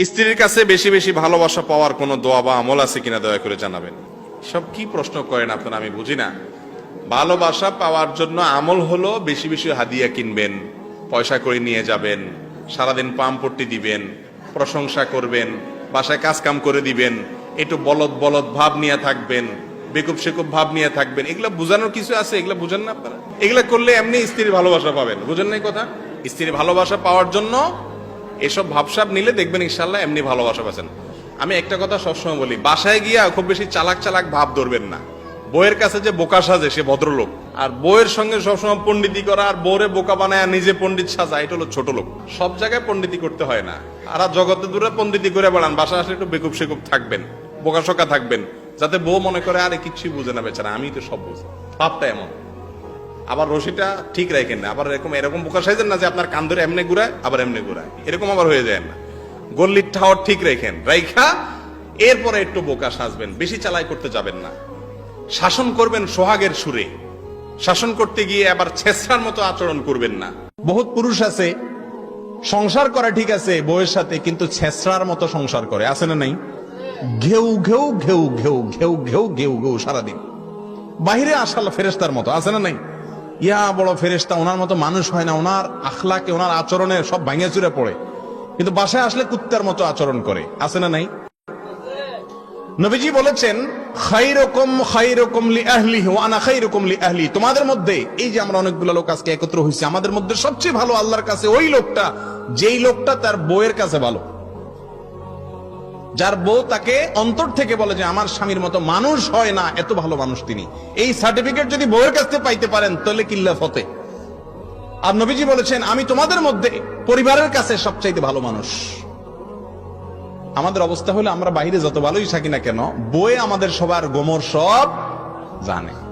স্ত্রীর কাছে বেশি বেশি ভালোবাসা পাওয়ার কোনো দোয়া বা আমল আছে কিনা দয়া করে জানাবেন। সব কি প্রশ্ন করেন আপনারা আমি বুঝি না। ভালোবাসা পাওয়ার জন্য আমল হলো বেশি বেশি হাদিয়া কিনবেন, পয়সা করে নিয়ে যাবেন, সারাদিন পাম্পট্টি দিবেন, প্রশংসা করবেন, বাসায় কাজ কাম করে দিবেন, একটু বলদ বলদ ভাব নিয়ে থাকবেন, বেকুব সেকুব ভাব নিয়ে থাকবেন, এগুলো বোঝানোর কিছু আছে? এগুলো বুঝেন না আপনারা? এগুলো করলে এমনি স্ত্রীর ভালোবাসা পাবেন, বুঝেন নাই কথা? স্ত্রীর ভালোবাসা পাওয়ার জন্য এসব ভাবসাব নিলে দেখবেন ইনশাল্লাহ এমনি ভালোবাসা পাচ্ছেন। আমি একটা কথা সবসময় বলি, বাসায় গিয়া খুব বেশি চালাক চালাক ভাব ধরবেন না। বইয়ের কাছে যে বোকা সাজে সে ভদ্রলোক, আর বইয়ের সঙ্গে সবসময় পণ্ডিতি করা, আর বউরে বোকা বানায় নিজে পণ্ডিত সাজা, এটা হলো ছোট লোক। সব জায়গায় পণ্ডিতি করতে হয় না। আর জগতে দূরে পণ্ডিতি করে বেড়ান বাসা আসলে একটু বেকুব সেকুব থাকবেন বোকা শোকা থাকবেন, যাতে বউ মনে করে, আরে, কিচ্ছুই বুঝে না বেচারা আমি তো সব বুঝি। ভাবটা এমন। আবার রশিটা ঠিক রাখেন না। আবার এরকম এরকম বোকা সাইজেন না যে আপনার কান ধরে এমনি ঘুরায়, আবার এমনি ঘুরায়। এরকম আবার হয়ে যায় না। গল্লির ঠাওয়ার ঠিক রেখেন। রাইখা, এরপরে একটু বোকা সাজবেন, বেশি চালাই করতে যাবেন না। শাসন করবেন সোহাগের সুরে। শাসন করতে গিয়ে আবার ছেসরার মতো আচরণ করবেন না। বহুত পুরুষ আছে, সংসার করা ঠিক আছে বউয়ের সাথে, কিন্তু ছেসরার মতো সংসার করে। আছে না নাই? ঘেউ ঘেউ ঘেউ ঘেউ ঘেউ ঘেউ ঘেউ ঘেউ সারাদিন। বাহিরে আসাল ফেরেস্তার মতো। আছে না নাই? ইয়া বড় ফেরেস্তা ওনার মতো মানুষ হয় না, ওনার আখলাকে, ওনার আচরণে সব ভাঙে চুরে পড়ে। কিন্তু বাসায় আসলে কুত্তার মতো আচরণ করে। আছে না নাই? নবীজি বলেছেন খাইরকম খাইরকম লি আহলি আনা খাইরকম লি আহলি তোমাদের মধ্যে, এই যে আমরা অনেকগুলো লোক আজকে একত্র হইছি আমাদের মধ্যে সবচেয়ে ভালো আল্লাহর কাছে ওই লোকটা, যেই লোকটা তার বউয়ের কাছে ভালো। যার বউ তাকে অন্তর থেকে বলে যে আমার স্বামীর মতো মানুষ হয় না, এত ভালো মানুষ তিনি। এই সার্টিফিকেট যদি বউয়ের কাছ থেকে পাইতে পারেন, তাহলে কিল্লা ফতে। আর নবীজি বলেছেন, আমি তোমাদের মধ্যে পরিবারের কাছে সবচাইতে ভালো মানুষ। আমাদের অবস্থা হলে, আমরা বাইরে যত ভালোই থাকি না কেন বয়ে আমাদের সবার গোমর সব জানে।